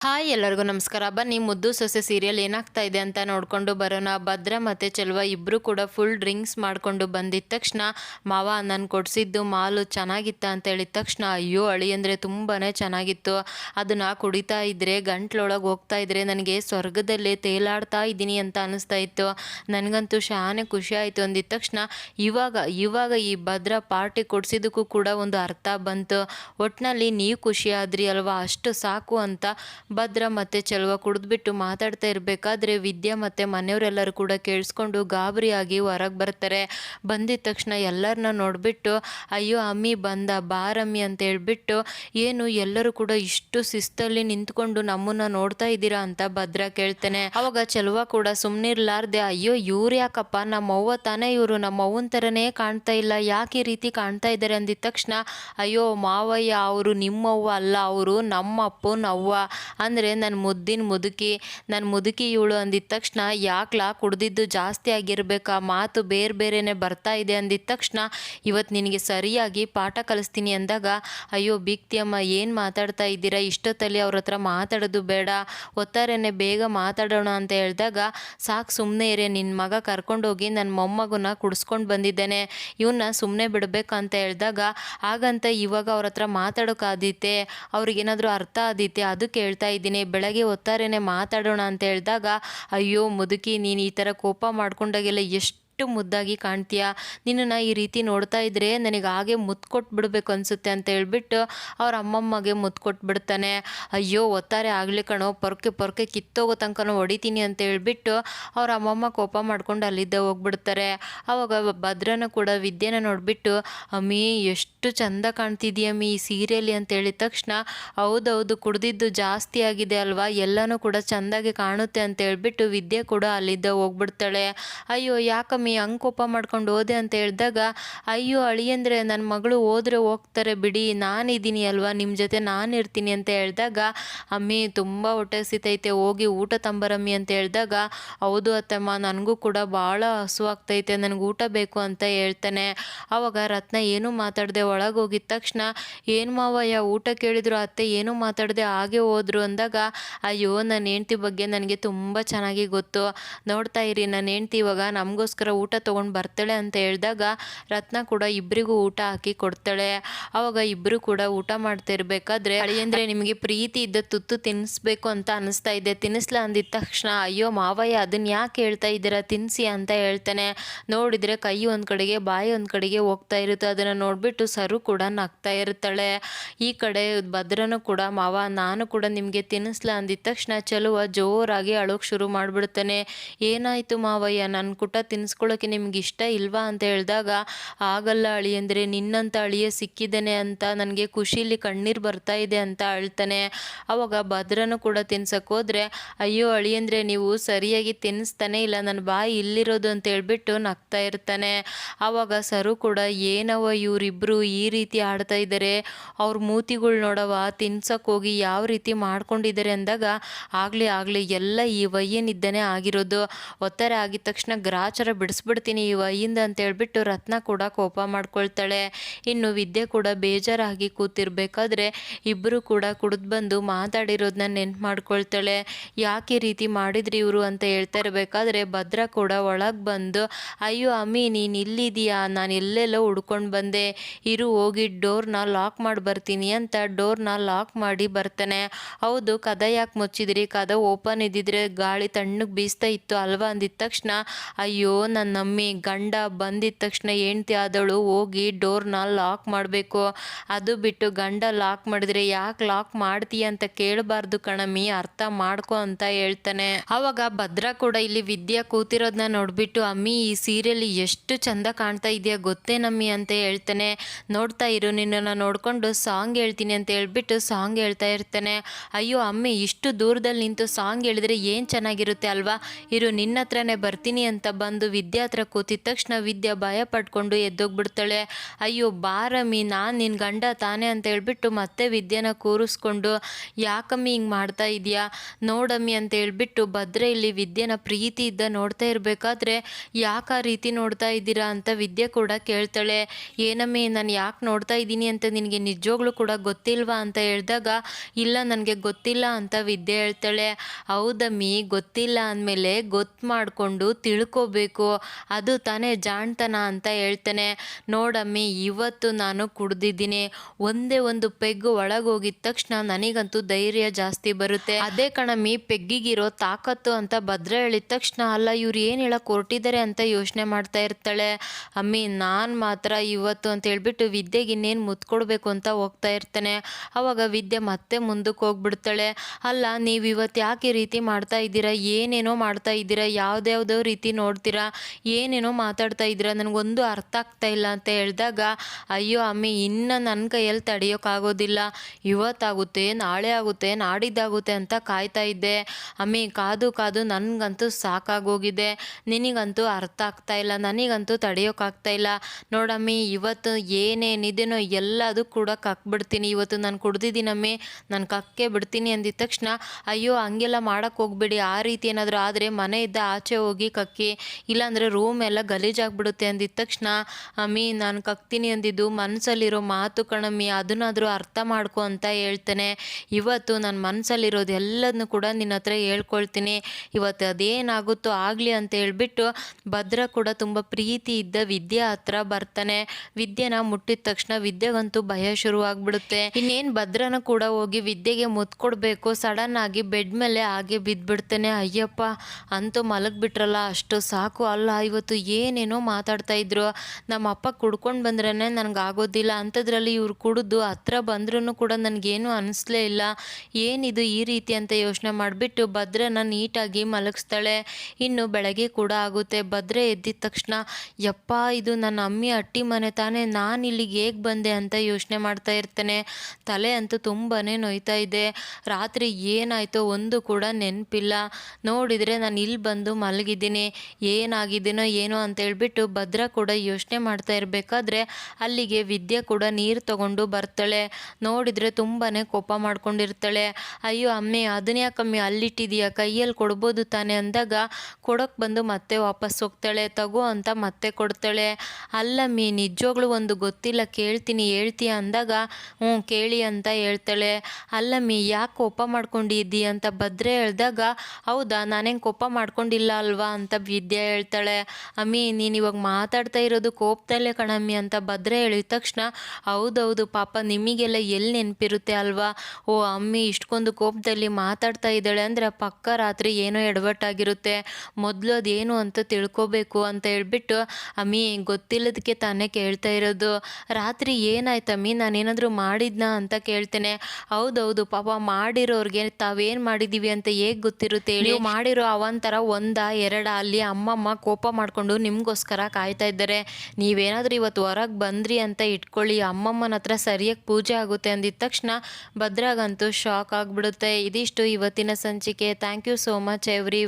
Hi ಎಲ್ಲರಿಗೂ ನಮಸ್ಕಾರ. ಬನ್ನಿ, ಮುದ್ದು ಸೊಸೆ ಸೀರಿಯಲ್ ಏನಾಗ್ತಾ ಇದೆ ಅಂತ ನೋಡಿಕೊಂಡು ಬರೋಣ. ಭದ್ರ ಮತ್ತು ಚೆಲುವ ಇಬ್ಬರು ಕೂಡ ಫುಲ್ ಡ್ರಿಂಕ್ಸ್ ಮಾಡಿಕೊಂಡು ಬಂದಿದ್ದ ತಕ್ಷಣ ಮಾವ ನಾನು ಕೊಡಿಸಿದ್ದು ಮಾಲು ಚೆನ್ನಾಗಿತ್ತ ಅಂತ ಹೇಳಿದ ತಕ್ಷಣ, ಅಯ್ಯೋ, ಅಳಿ ಅಂದರೆ ತುಂಬಾ ಚೆನ್ನಾಗಿತ್ತು. ಅದನ್ನು ಕುಡಿತಾ ಇದ್ದರೆ ಗಂಟ್ಲೊಳಗೆ ಹೋಗ್ತಾ ಇದ್ದರೆ ನನಗೆ ಸ್ವರ್ಗದಲ್ಲೇ ತೇಲಾಡ್ತಾ ಇದ್ದೀನಿ ಅಂತ ಅನ್ನಿಸ್ತಾ ಇತ್ತು. ನನಗಂತೂ ಶಾನೆ ಖುಷಿ ಆಯಿತು ಅಂದಿದ ತಕ್ಷಣ, ಇವಾಗ ಇವಾಗ ಈ ಭದ್ರ ಪಾರ್ಟಿ ಕೊಡಿಸಿದ್ದಕ್ಕೂ ಕೂಡ ಒಂದು ಅರ್ಥ ಬಂತು. ಒಟ್ಟಿನಲ್ಲಿ ನೀವು ಖುಷಿ ಆದ್ರಿ ಅಲ್ವಾ? ಅಷ್ಟು ಸಾಕು ಅಂತ ಭದ್ರ ಮತ್ತು ಚೆಲುವ ಕುಡಿದ್ಬಿಟ್ಟು ಮಾತಾಡ್ತಾ ಇರಬೇಕಾದ್ರೆ ವಿದ್ಯಾ ಮತ್ತು ಮನೆಯವರೆಲ್ಲರೂ ಕೂಡ ಕೇಳಿಸ್ಕೊಂಡು ಗಾಬರಿಯಾಗಿ ಹೊರಗೆ ಬರ್ತಾರೆ. ಬಂದಿದ ತಕ್ಷಣ ಎಲ್ಲರನ್ನ ನೋಡಿಬಿಟ್ಟು, ಅಯ್ಯೋ ಅಮ್ಮಿ ಬಂದ ಬಾರಮ್ಮಿ ಅಂತ ಹೇಳಿಬಿಟ್ಟು, ಏನು ಎಲ್ಲರೂ ಕೂಡ ಇಷ್ಟು ಶಿಸ್ತಲ್ಲಿ ನಿಂತ್ಕೊಂಡು ನಮ್ಮನ್ನ ನೋಡ್ತಾ ಇದ್ದೀರಾ ಅಂತ ಭದ್ರ ಕೇಳ್ತಾನೆ. ಅವಾಗ ಚೆಲುವ ಕೂಡ ಸುಮ್ಮನಿರ್ಲಾರ್ದೆ ಅಯ್ಯೋ ಇವ್ರು ಯಾಕಪ್ಪ? ನಮ್ಮ ಅವ್ವ ತಾನೇ ಇವರು, ನಮ್ಮ ಅವ್ವನ ಥರನೇ ಕಾಣ್ತಾ ಇಲ್ಲ, ಯಾಕೆ ಈ ರೀತಿ ಕಾಣ್ತಾ ಇದ್ದಾರೆ ಅಂದಿದ ತಕ್ಷಣ, ಅಯ್ಯೋ ಮಾವಯ್ಯ, ಅವರು ನಿಮ್ಮವ್ವ ಅಲ್ಲ, ಅವರು ನಮ್ಮ ಅಪ್ಪನ ಅವ್ವ ಅಂದರೆ ನನ್ನ ಮುದ್ದಿನ ಮುದುಕಿ ನನ್ನ ಮುದುಕಿ ಇವಳು ಅಂದಿದ್ದ ತಕ್ಷಣ ಯಾಕ್ಲಾ ಕುಡ್ದಿದ್ದು ಜಾಸ್ತಿ ಆಗಿರಬೇಕಾ, ಮಾತು ಬೇರೆ ಬೇರೆನೆ ಬರ್ತಾ ಇದೆ ಅಂದಿದ್ದ ತಕ್ಷಣ ಇವತ್ತು ನಿನಗೆ ಸರಿಯಾಗಿ ಪಾಠ ಕಲಿಸ್ತೀನಿ ಅಂದಾಗ, ಅಯ್ಯೋ ಬಿಕ್ತಿಯಮ್ಮ ಏನು ಮಾತಾಡ್ತಾ ಇದ್ದೀರಾ? ಇಷ್ಟೊತ್ತಲ್ಲಿ ಅವ್ರ ಹತ್ರ ಮಾತಾಡೋದು ಬೇಡ, ಒತ್ತಾರೆನೆ ಬೇಗ ಮಾತಾಡೋಣ ಅಂತ ಹೇಳಿದಾಗ, ಸಾಕು ಸುಮ್ಮನೆ ಇರೆ ನಿನ್ನ ಮಗ ಕರ್ಕೊಂಡೋಗಿ ನನ್ನ ಮೊಮ್ಮಗನ ಕುಡಿಸ್ಕೊಂಡು ಬಂದಿದ್ದೇನೆ ಇವನ್ನ ಸುಮ್ಮನೆ ಬಿಡಬೇಕಂತ ಹೇಳಿದಾಗ, ಹಾಗಂತ ಇವಾಗ ಅವ್ರ ಹತ್ರ ಮಾತಾಡೋಕ್ಕಾದೀತೆ ಅವ್ರಿಗೇನಾದರೂ ಅರ್ಥ ಆದೀತೆ ಅದಕ್ಕೆ ಕೇಳ್ತಾ ಇದ್ದೀನಿ ಬೆಳಗ್ಗೆ ಒತ್ತಾರೆನೆ ಮಾತಾಡೋಣ ಅಂತ ಹೇಳಿದಾಗ ಅಯ್ಯೋ ಮುದುಕಿ ನೀನು ಈ ಥರ ಕೋಪ ಮಾಡ್ಕೊಂಡಾಗೆಲ್ಲ ಎಷ್ಟು ಮುದ್ದಾಗಿ ಕಾಣ್ತೀಯ? ನಿನ್ನನ್ನು ಈ ರೀತಿ ನೋಡ್ತಾ ಇದ್ರೆ ನನಗೆ ಹಾಗೆ ಮುತ್ತು ಕೊಟ್ಬಿಡ್ಬೇಕು ಅನಿಸುತ್ತೆ ಅಂತ ಹೇಳ್ಬಿಟ್ಟು ಅವ್ರ ಅಮ್ಮಮ್ಮಗೆ ಮುತ್ತು ಕೊಟ್ಬಿಡ್ತಾನೆ. ಅಯ್ಯೋ, ಒತ್ತಾರೆ ಆಗಲಿ ಕಣೋ, ಪೊರ್ಕೆ ಪೊರ್ಕೆ ಕಿತ್ತೋಗೋ ತನಕನೂ ಹೊಡಿತೀನಿ ಅಂತ ಹೇಳ್ಬಿಟ್ಟು ಅವ್ರ ಅಮ್ಮಮ್ಮ ಕೋಪ ಮಾಡ್ಕೊಂಡು ಅಲ್ಲಿದ್ದ ಹೋಗ್ಬಿಡ್ತಾರೆ. ಅವಾಗ ಭದ್ರನ ಕೂಡ ವಿದ್ಯೆನ ನೋಡಿಬಿಟ್ಟು, ಅಮ್ಮಿ, ಎಷ್ಟು ಚಂದ ಕಾಣ್ತಿದ್ಯಮ್ಮಿ ಈ ಸೀರೆಯಲ್ಲಿ ಅಂತ ಹೇಳಿದ ತಕ್ಷಣ, ಹೌದೌದು, ಕುಡ್ದಿದ್ದು ಜಾಸ್ತಿ ಆಗಿದೆ ಅಲ್ವಾ? ಎಲ್ಲನೂ ಕೂಡ ಚೆಂದಾಗಿ ಕಾಣುತ್ತೆ ಅಂತ ಹೇಳ್ಬಿಟ್ಟು ವಿದ್ಯೆ ಕೂಡ ಅಲ್ಲಿದ್ದ ಹೋಗ್ಬಿಡ್ತಾಳೆ. ಅಯ್ಯೋ, ಯಾಕಮ್ಮಿ? ಹಂಗೆ ಕೋಪ ಮಾಡ್ಕೊಂಡು ಹೋದೆ ಅಂತ ಹೇಳಿದಾಗ, ಅಯ್ಯೋ ಅಳಿಯಂದ್ರೆ ನನ್ನ ಮಗಳು ಹೋದ್ರೆ ಹೋಗ್ತಾರೆ ಬಿಡಿ, ನಾನಿದ್ದೀನಿ ಅಲ್ವಾ ನಿಮ್ಮ ಜೊತೆ ನಾನು ಇರ್ತೀನಿ ಅಂತ ಹೇಳಿದಾಗ, ಅಮ್ಮಿ ತುಂಬ ಹೊಟ್ಟೆ ಸಿತೈತೆ ಹೋಗಿ ಊಟ ತಂಬರಮ್ಮಿ ಅಂತ ಹೇಳಿದಾಗ, ಹೌದು ಅತ್ತಮ್ಮ, ನನಗೂ ಕೂಡ ಭಾಳ ಹಸುವಾಗ್ತೈತೆ, ನನಗೆ ಊಟ ಬೇಕು ಅಂತ ಹೇಳ್ತಾನೆ. ಆವಾಗ ರತ್ನ ಏನೂ ಮಾತಾಡದೆ ಹೋಗಿದ ತಕ್ಷಣ, ಏನು ಮಾವಯ್ಯ, ಊಟ ಕೇಳಿದ್ರು ಅತ್ತೆ ಏನೂ ಮಾತಾಡದೆ ಹಾಗೆ ಹೋದ್ರು ಅಂದಾಗ, ಅಯ್ಯೋ ನನ್ನ ಹೆಂಡ್ತಿ ಬಗ್ಗೆ ನನಗೆ ತುಂಬ ಚೆನ್ನಾಗಿ ಗೊತ್ತು. ನೋಡ್ತಾ ಇರಿ ನನ್ನ ಹೆಂಡ್ತಿ ಇವಾಗ ನಮಗೋಸ್ಕರ ಊಟ ತೊಗೊಂಡು ಬರ್ತಾಳೆ ಅಂತ ಹೇಳಿದಾಗ ರತ್ನ ಕೂಡ ಇಬ್ಬರಿಗೂ ಊಟ ಹಾಕಿ ಕೊಡ್ತಾಳೆ. ಅವಾಗ ಇಬ್ಬರು ಕೂಡ ಊಟ ಮಾಡ್ತಾ ಇರಬೇಕಾದ್ರೆ ಅಳಿಯಂದ್ರೆ ನಿಮಗೆ ಪ್ರೀತಿ ಇದ್ದ ತುತ್ತು ತಿನ್ನಿಸ್ಬೇಕು ಅಂತ ಅನಿಸ್ತಾ ಇದೆ. ತಿನ್ನಿಸ್ಲ ಅಂದಿದ್ದ ತಕ್ಷಣ, ಅಯ್ಯೋ ಮಾವಯ್ಯ ಅದನ್ನ ಯಾಕೆ ಹೇಳ್ತಾ ಇದ್ದೀರಾ? ತಿನ್ನಿಸಿ ಅಂತ ಹೇಳ್ತಾನೆ. ನೋಡಿದರೆ ಕೈ ಒಂದು ಕಡೆಗೆ, ಬಾಯಿ ಒಂದು ಕಡೆಗೆ ಹೋಗ್ತಾ ಇರುತ್ತೆ. ಅದನ್ನು ನೋಡಿಬಿಟ್ಟು ಸರು ಕೂಡ ನಗ್ತಾ ಇರ್ತಾಳೆ. ಈ ಕಡೆ ಭದ್ರನು ಕೂಡ, ಮಾವ, ನಾನು ಕೂಡ ನಿಮಗೆ ತಿನ್ನಿಸ್ಲ ಅಂದಿದ ತಕ್ಷಣ ಚಲುವ ಜೋರಾಗಿ ಅಳೋಕೆ ಶುರು ಮಾಡಿಬಿಡ್ತಾನೆ. ಏನಾಯಿತು ಮಾವಯ್ಯ? ನನ್ನ ಕುಟ ತಿನ್ನಿಸ್ಕೊಳ್ಳೋಕೆ ನಿಮ್ಗೆ ಇಷ್ಟ ಇಲ್ವಾ ಅಂತ ಹೇಳಿದಾಗ, ಆಗಲ್ಲ ಅಳಿ ಅಂದರೆ ನಿನ್ನಂಥ ಅಳಿಯ ಸಿಕ್ಕಿದ್ದೇನೆ ಅಂತ ನನಗೆ ಖುಷಿಲಿ ಕಣ್ಣೀರು ಬರ್ತಾ ಇದೆ ಅಂತ ಅಳ್ತಾನೆ. ಅವಾಗ ಭದ್ರನು ಕೂಡ ತಿನ್ಸಕ್ಕೆ ಅಯ್ಯೋ ಅಳಿ ಅಂದರೆ ನೀವು ಸರಿಯಾಗಿ ತಿನ್ನಿಸ್ತಾನೆ ಇಲ್ಲ ನನ್ನ ಬಾಯಿ ಇಲ್ಲಿರೋದು ಅಂತ ಹೇಳ್ಬಿಟ್ಟು ನಗ್ತಾ ಇರ್ತಾನೆ. ಆವಾಗ ಸರು ಕೂಡ ಏನವ ಇವರಿಬ್ಬರು ಈ ರೀತಿ ಆಡ್ತಾ ಇದ್ದಾರೆ ಅವ್ರ ಮೂತಿಗಳು ನೋಡವ ತಿನ್ಸಕ್ಕೆ ಹೋಗಿ ಯಾವ ರೀತಿ ಮಾಡ್ಕೊಂಡಿದ್ದಾರೆ ಅಂದಾಗ, ಆಗಲಿ ಆಗಲಿ, ಎಲ್ಲ ಈ ವಯ್ಯನಿದ್ದಾನೆ ಆಗಿರೋದು. ಒತ್ತಾರೆ ಆಗಿದ ತಕ್ಷಣ ಗ್ರಾಚಾರ ಬಿಡಿಸ್ಬಿಡ್ತೀನಿ ವಯ್ಯಿಂದ ಅಂತ ಹೇಳ್ಬಿಟ್ಟು ರತ್ನ ಕೂಡ ಕೋಪ ಮಾಡ್ಕೊಳ್ತಾಳೆ. ಇನ್ನು ವಿದ್ಯೆ ಕೂಡ ಬೇಜಾರಾಗಿ ಕೂತಿರ್ಬೇಕಾದ್ರೆ ಇಬ್ಬರು ಕೂಡ ಕುಡಿದು ಬಂದು ಮಾತಾಡಿರೋದನ್ನ ನೆನ್ಪು ಮಾಡ್ಕೊಳ್ತಾಳೆ. ಯಾಕೆ ರೀತಿ ಮಾಡಿದ್ರಿ ಇವರು ಅಂತ ಹೇಳ್ತಾ ಇರಬೇಕಾದ್ರೆ ಭದ್ರ ಕೂಡ ಒಳಗೆ ಬಂದು, ಅಯ್ಯೋ ಅಮ್ಮಿ ನೀನು ಇಲ್ಲಿದೀಯಾ ನಾನು ಎಲ್ಲೆಲ್ಲೋ ಹುಡ್ಕೊಂಡು ಬಂದೆ. ಇರು, ಹೋಗಿ ಡೋರ್ನ ಲಾಕ್ ಮಾಡಿ ಬರ್ತೀನಿ ಅಂತ ಡೋರ್ನ ಲಾಕ್ ಮಾಡಿ ಬರ್ತಾನೆ. ಹೌದು, ಕದ ಯಾಕೆ ಮುಚ್ಚಿದ್ರಿ? ಕದ ಓಪನ್ ಇದ್ದಿದ್ರೆ ಗಾಳಿ ತಣ್ಣಗೆ ಬೀಸ್ತಾ ಇತ್ತು ಅಲ್ವಾ? ಅಂದಿದ ತಕ್ಷಣ, ಅಯ್ಯೋ ನನ್ನ ಅಮ್ಮಿ ಗಂಡ ಬಂದಿದ್ದ ತಕ್ಷಣ ಹೆಂಡ್ತಿ ಆದಳು ಹೋಗಿ ಡೋರ್ನ ಲಾಕ್ ಮಾಡಬೇಕು. ಅದು ಬಿಟ್ಟು ಗಂಡ ಲಾಕ್ ಮಾಡಿದ್ರೆ ಯಾಕೆ ಲಾಕ್ ಮಾಡ್ತೀಯ ಅಂತ ಕೇಳಬಾರ್ದು ಕಣಮ್ಮಿ, ಅರ್ಥ ಮಾಡ್ಕೊ ಅಂತ ಹೇಳ್ತಾನೆ. ಅವಾಗ ಭದ್ರಾ ಕೂಡ ಇಲ್ಲಿ ವಿದ್ಯಾ ಕೂತಿರೋದನ್ನ ನೋಡ್ಬಿಟ್ಟು, ಅಮ್ಮಿ, ಈ ಸೀರಿಯಲ್ ಎಷ್ಟು ಚಂದ ಕಾಣ್ತಾ ಇದೆಯಾ ಗೊತ್ತೇನಮ್ಮಿ ಅಂತ ಹೇಳ್ತಾನೆ. ನೋಡ್ತಾ ಇರು ನಿನ್ನ ನೋಡ್ಕೊಂಡು ಸಾಂಗ್ ಹೇಳ್ತೀನಿ ಅಂತ ಹೇಳ್ಬಿಟ್ಟು ಸಾಂಗ್ ಹೇಳ್ತಾ ಇರ್ತಾನೆ. ಅಯ್ಯೋ ಅಮ್ಮಿ, ಇಷ್ಟು ದೂರದಲ್ಲಿ ನಿಂತು ಸಾಂಗ್ ಹೇಳಿದ್ರೆ ಏನು ಚೆನ್ನಾಗಿರುತ್ತೆ ಅಲ್ವಾ? ಇರು ನಿನ್ನ ಹತ್ರನೇ ಬರ್ತೀನಿ ಅಂತ ಬಂದು ವಿದ್ಯೆ ವಿದ್ಯೆ ಹತ್ರ ಕೂತಿದ ತಕ್ಷಣ ವಿದ್ಯಾ ಭಯ ಪಟ್ಕೊಂಡು ಎದ್ದೋಗ್ಬಿಡ್ತಾಳೆ. ಅಯ್ಯೋ ಬಾರಮ್ಮಿ ನಾನು ನಿನ್ನ ಗಂಡ ತಾನೇ ಅಂತ ಹೇಳ್ಬಿಟ್ಟು ಮತ್ತೆ ವಿದ್ಯೆನ ಕೂರಿಸ್ಕೊಂಡು, ಯಾಕಮ್ಮಿ ಹಿಂಗೆ ಮಾಡ್ತಾ ಇದೆಯಾ? ನೋಡಮ್ಮಿ ಅಂತ ಹೇಳ್ಬಿಟ್ಟು ಭದ್ರೆ ಇಲ್ಲಿ ವಿದ್ಯೆನ ಪ್ರೀತಿಯಿಂದ ನೋಡ್ತಾ ಇರಬೇಕಾದ್ರೆ ಯಾಕೆ ಆ ರೀತಿ ನೋಡ್ತಾ ಇದ್ದೀರಾ ಅಂತ ವಿದ್ಯೆ ಕೂಡ ಕೇಳ್ತಾಳೆ. ಏನಮ್ಮಿ, ನಾನು ಯಾಕೆ ನೋಡ್ತಾ ಇದ್ದೀನಿ ಅಂತ ನಿನಗೆ ನಿಜವಾಗ್ಲೂ ಕೂಡ ಗೊತ್ತಿಲ್ವಾ? ಅಂತ ಹೇಳಿದಾಗ, ಇಲ್ಲ, ನನಗೆ ಗೊತ್ತಿಲ್ಲ ಅಂತ ವಿದ್ಯೆ ಹೇಳ್ತಾಳೆ. ಹೌದಮ್ಮಿ, ಗೊತ್ತಿಲ್ಲ ಅಂದಮೇಲೆ ಗೊತ್ತು ಮಾಡಿಕೊಂಡು ತಿಳ್ಕೊಬೇಕು. ಅದು ತಾನೇ ಜಾಣ್ತನ ಅಂತ ಹೇಳ್ತಾನೆ. ನೋಡಮ್ಮಿ ಇವತ್ತು ನಾನು ಕುಡ್ದಿದ್ದೀನಿ. ಒಂದೇ ಒಂದು ಪೆಗ್ ಒಳಗೋಗಿದ ತಕ್ಷಣ ನನಗಂತೂ ಧೈರ್ಯ ಜಾಸ್ತಿ ಬರುತ್ತೆ. ಅದೇ ಕಣಮ್ಮಿ ಪೆಗ್ಗಿಗಿರೋ ತಾಕತ್ತು ಅಂತ ಭದ್ರ ಹೇಳಿದ ತಕ್ಷಣ, ಅಲ್ಲ, ಇವ್ರು ಏನು ಹೇಳಕ್ ಹೊರಟಿದ್ದಾರೆ ಅಂತ ಯೋಚನೆ ಮಾಡ್ತಾ ಇರ್ತಾಳೆ. ಅಮ್ಮಿ, ನಾನು ಮಾತ್ರ ಇವತ್ತು ಅಂತ ಹೇಳ್ಬಿಟ್ಟು ವಿದ್ಯೆಗೆ ಇನ್ನೇನು ಮುತ್ಕೊಡ್ಬೇಕು ಅಂತ ಹೋಗ್ತಾ ಇರ್ತಾನೆ. ಅವಾಗ ವಿದ್ಯೆ ಮತ್ತೆ ಮುಂದಕ್ಕೆ ಹೋಗ್ಬಿಡ್ತಾಳೆ. ಅಲ್ಲ, ನೀವು ಇವತ್ತು ಯಾಕೆ ರೀತಿ ಮಾಡ್ತಾ ಇದ್ದೀರಾ? ಏನೇನೋ ಮಾಡ್ತಾ ಇದ್ದೀರಾ? ಯಾವ್ದ್ಯಾವ್ದೋ ರೀತಿ ನೋಡ್ತೀರಾ? ಏನೇನೋ ಮಾತಾಡ್ತಾ ಇದ್ರ ನನಗೊಂದು ಅರ್ಥ ಆಗ್ತಾ ಇಲ್ಲ ಅಂತ ಹೇಳಿದಾಗ, ಅಯ್ಯೋ ಅಮ್ಮಿ, ಇನ್ನು ನನ್ನ ಕೈಯಲ್ಲಿ ತಡೆಯೋಕ್ಕಾಗೋದಿಲ್ಲ ಇವತ್ತಾಗುತ್ತೆ, ನಾಳೆ ಆಗುತ್ತೆ, ನಾಡಿದ್ದಾಗುತ್ತೆ ಅಂತ ಕಾಯ್ತಾ ಇದ್ದೆ. ಅಮ್ಮಿ, ಕಾದು ಕಾದು ನನಗಂತೂ ಸಾಕಾಗೋಗಿದೆ. ನಿನಗಂತೂ ಅರ್ಥ ಆಗ್ತಾ ಇಲ್ಲ, ನನಗಂತೂ ತಡೆಯೋಕ್ಕಾಗ್ತಾ ಇಲ್ಲ. ನೋಡಮ್ಮಿ, ಇವತ್ತು ಏನೇನಿದೆನೋ ಎಲ್ಲದೂ ಕೂಡ ಕಕ್ಬಿಡ್ತೀನಿ. ಇವತ್ತು ನಾನು ಕುಡ್ದಿದ್ದೀನಮ್ಮಿ ನಾನು ಕಕ್ಕೆ ಬಿಡ್ತೀನಿ ಅಂದಿದ ತಕ್ಷಣ, ಅಯ್ಯೋ, ಹಂಗೆಲ್ಲ ಮಾಡೋಕ್ಕೆ ಹೋಗ್ಬೇಡಿ. ಆ ರೀತಿ ಏನಾದರೂ ಆದರೆ ಮನೆಯಿಂದ ಆಚೆ ಹೋಗಿ ಕಕ್ಕಿ. ಇಲ್ಲಾಂದರೆ ರೂಮ್ ಎಲ್ಲ ಗಲೀಜಾಗ್ಬಿಡುತ್ತೆ ಅಂದಿದ್ದ ತಕ್ಷಣ, ಅಮ್ಮಿ, ನಾನು ಕಕ್ತೀನಿ ಅಂದಿದ್ದು ಮನಸ್ಸಲ್ಲಿರೋ ಮಾತು ಕಣಮ್ಮಿ, ಅದನ್ನಾದರೂ ಅರ್ಥ ಮಾಡ್ಕೊ ಅಂತ ಹೇಳ್ತೇನೆ. ಇವತ್ತು ನನ್ನ ಮನಸ್ಸಲ್ಲಿರೋದು ಎಲ್ಲದನ್ನು ಕೂಡ ನಿನ್ನ ಹತ್ರ ಹೇಳ್ಕೊಳ್ತೀನಿ. ಇವತ್ತು ಅದೇನಾಗುತ್ತೋ ಆಗಲಿ ಅಂತ ಹೇಳ್ಬಿಟ್ಟು ಭದ್ರ ಕೂಡ ತುಂಬ ಪ್ರೀತಿ ಇದ್ದ ವಿದ್ಯೆ ಹತ್ರ ಬರ್ತಾನೆ. ವಿದ್ಯೆನ ಮುಟ್ಟಿದ ತಕ್ಷಣ ವಿದ್ಯೆಗಂತೂ ಭಯ ಶುರುವಾಗ್ಬಿಡುತ್ತೆ. ಇನ್ನೇನು ಭದ್ರನ ಕೂಡ ಹೋಗಿ ವಿದ್ಯೆಗೆ ಮುತ್ಕೊಡ್ಬೇಕು ಸಡನ್ ಆಗಿ ಬೆಡ್ ಮೇಲೆ ಹಾಗೆ ಬಿದ್ದುಬಿಡ್ತಾನೆ ಅಯ್ಯಪ್ಪ, ಅಂತೂ ಮಲಗಿಬಿಟ್ರಲ್ಲ, ಅಷ್ಟು ಸಾಕು ಅಲ್ಲ. ಇವತ್ತು ಏನೇನೋ ಮಾತಾಡ್ತಾ ಇದ್ರು, ನಮ್ಮ ಅಪ್ಪ ಕುಡ್ಕೊಂಡು ಬಂದ್ರೇ ನನಗೆ ಆಗೋದಿಲ್ಲ. ಅಂಥದ್ರಲ್ಲಿ ಇವ್ರು ಕುಡಿದು ಹತ್ರ ಬಂದ್ರೂ ಕೂಡ ನನಗೇನು ಅನಿಸ್ಲೇ ಇಲ್ಲ. ಏನಿದು ಈ ರೀತಿ ಅಂತ ಯೋಚನೆ ಮಾಡಿಬಿಟ್ಟು ಭದ್ರನ ನೀಟಾಗಿ ಮಲಗಿಸ್ತಾಳೆ. ಇನ್ನು ಬೆಳಗ್ಗೆ ಕೂಡ ಆಗುತ್ತೆ. ಭದ್ರೆ ಎದ್ದಿದ ತಕ್ಷಣ, ಯಪ್ಪ, ಇದು ನನ್ನ ಅಮ್ಮಿ ಅಟ್ಟಿ ಮನೆ ತಾನೇ, ನಾನು ಇಲ್ಲಿಗೆ ಹೇಗೆ ಬಂದೆ ಅಂತ ಯೋಚನೆ ಮಾಡ್ತಾ ಇರ್ತೇನೆ. ತಲೆ ಅಂತೂ ತುಂಬಾ ನೋಯ್ತಾ ಇದೆ. ರಾತ್ರಿ ಏನಾಯ್ತೋ ಒಂದು ಕೂಡ ನೆನಪಿಲ್ಲ. ನೋಡಿದರೆ ನಾನು ಇಲ್ಲಿ ಬಂದು ಮಲಗಿದ್ದೀನಿ. ಏನಾಗಿದ್ದೀನೋ ಏನೋ ಅಂತ ಹೇಳ್ಬಿಟ್ಟು ಭದ್ರ ಕೂಡ ಯೋಚನೆ ಮಾಡ್ತಾ ಇರಬೇಕಾದ್ರೆ ಅಲ್ಲಿಗೆ ವಿದ್ಯೆ ಕೂಡ ನೀರು ತಗೊಂಡು ಬರ್ತಾಳೆ. ನೋಡಿದರೆ ತುಂಬಾ ಕೋಪ ಮಾಡ್ಕೊಂಡಿರ್ತಾಳೆ. ಅಯ್ಯೋ ಅಮ್ಮೆ ಅದನ್ನೇ ಕಮ್ಮಿ ಅಲ್ಲಿಟ್ಟಿದೀಯ? ಕೈಯಲ್ಲಿ ಕೊಡ್ಬೋದು ತಾನೆ ಅಂದಾಗ ಕೊಡೋಕೆ ಬಂದು ಮತ್ತೆ ವಾಪಸ್ ಹೋಗ್ತಾಳೆ. ತಗೋ ಅಂತ ಮತ್ತೆ ಕೊಡ್ತಾಳೆ. ಅಲ್ಲಮ್ಮಿ, ನಿಜವಾಗ್ಲೂ ಒಂದು ಗೊತ್ತಿಲ್ಲ, ಕೇಳ್ತೀನಿ, ಹೇಳ್ತೀಯ ಅಂದಾಗ ಹ್ಞೂ, ಕೇಳಿ ಅಂತ ಹೇಳ್ತಾಳೆ. ಅಲ್ಲಮ್ಮಿ, ಯಾಕೆ ಕೋಪ ಮಾಡ್ಕೊಂಡಿದ್ದೀಯ ಅಂತ ಭದ್ರೆ ಹೇಳಿದಾಗ, ಹೌದಾ, ನಾನೇನು ಕೋಪ ಮಾಡ್ಕೊಂಡಿಲ್ಲ ಅಲ್ವಾ ಅಂತ ವಿದ್ಯಾ ಹೇಳ್ತಾಳೆ. ಅಮ್ಮಿ, ನೀನು ಇವಾಗ ಮಾತಾಡ್ತಾ ಇರೋದು ಕೋಪದಲ್ಲೇ ಕಣಮ್ಮಿ ಅಂತ ಭದ್ರೆ ಹೇಳಿದ ತಕ್ಷಣ, ಹೌದೌದು, ಪಾಪ ನಿಮಗೆಲ್ಲ ಎಲ್ಲಿ ನೆನಪಿರುತ್ತೆ ಅಲ್ವಾ? ಓ, ಅಮ್ಮಿ ಇಷ್ಟೊಂದು ಕೋಪದಲ್ಲಿ ಮಾತಾಡ್ತಾ ಇದ್ದಾಳೆ ಅಂದರೆ ಪಕ್ಕ ರಾತ್ರಿ ಏನೋ ಎಡವಟ್ಟಾಗಿರುತ್ತೆ, ಮೊದಲು ಅದೇನು ಅಂತ ತಿಳ್ಕೊಬೇಕು ಅಂತ ಹೇಳ್ಬಿಟ್ಟು, ಅಮ್ಮಿ, ಗೊತ್ತಿಲ್ಲದಕ್ಕೆ ತಾನೇ ಕೇಳ್ತಾ ಇರೋದು. ರಾತ್ರಿ ಏನಾಯ್ತಮ್ಮಿ ನಾನೇನಾದರೂ ಮಾಡಿದ್ನಾ ಅಂತ ಕೇಳ್ತೇನೆ. ಹೌದೌದು, ಪಾಪ ಮಾಡಿರೋರಿಗೆ ತಾವೇನು ಮಾಡಿದ್ದೀವಿ ಅಂತ ಹೇಗೆ ಗೊತ್ತಿರುತ್ತೆ ಹೇಳಿ? ಮಾಡಿರೋ ಅವಂತರ ಒಂದ ಎರಡ ಅಲ್ಲಿ ಅಮ್ಮಮ್ಮ ಕೋಪ ಮಾಡಿಕೊಂಡು ನಿಮಗೋಸ್ಕರ ಕಾಯ್ತಾ ಇದ್ದಾರೆ. ನೀವೇನಾದರೂ ಇವತ್ತು ಹೊರಗೆ ಬಂದ್ರಿ ಅಂತ ಇಟ್ಕೊಳ್ಳಿ. ಅಮ್ಮಮ್ಮನ ಹತ್ರ ಸರಿಯಾಗಿ ಪೂಜೆ ಆಗುತ್ತೆ ಅಂದಿದ ತಕ್ಷಣ ಭದ್ರಾಗಂತೂ ಶಾಕ್ ಆಗಿಬಿಡುತ್ತೆ. ಇದಿಷ್ಟು ಇವತ್ತಿನ ಸಂಚಿಕೆ. Thank you so much every